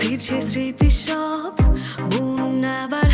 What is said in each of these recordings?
ফিরছে স্মৃতি সব বুন আবার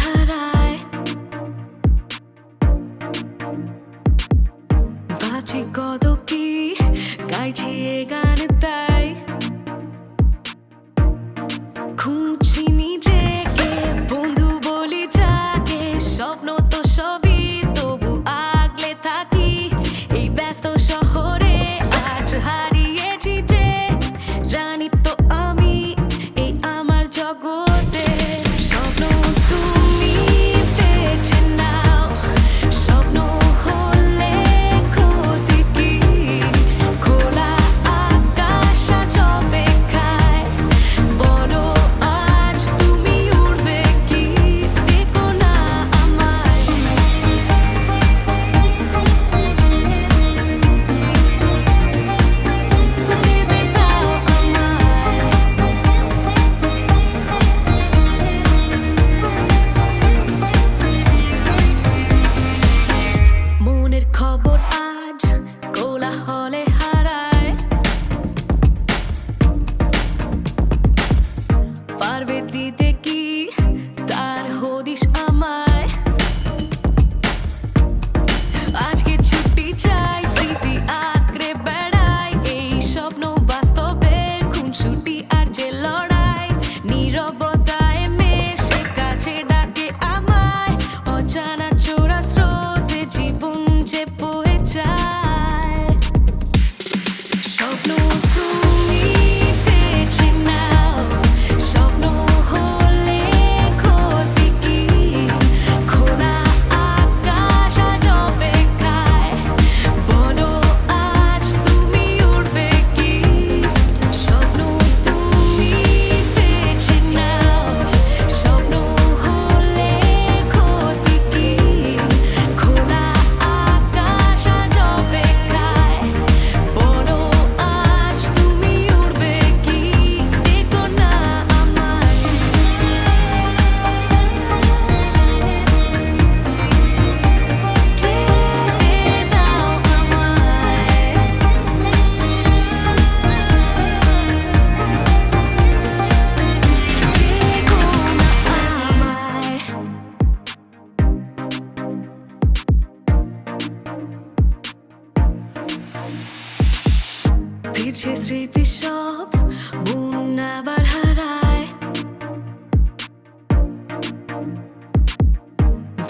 পাখির যে স্মৃতি সব বুন আবার হারায়।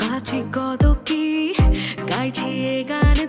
ভাবছি কত কি গাইছি এ গানে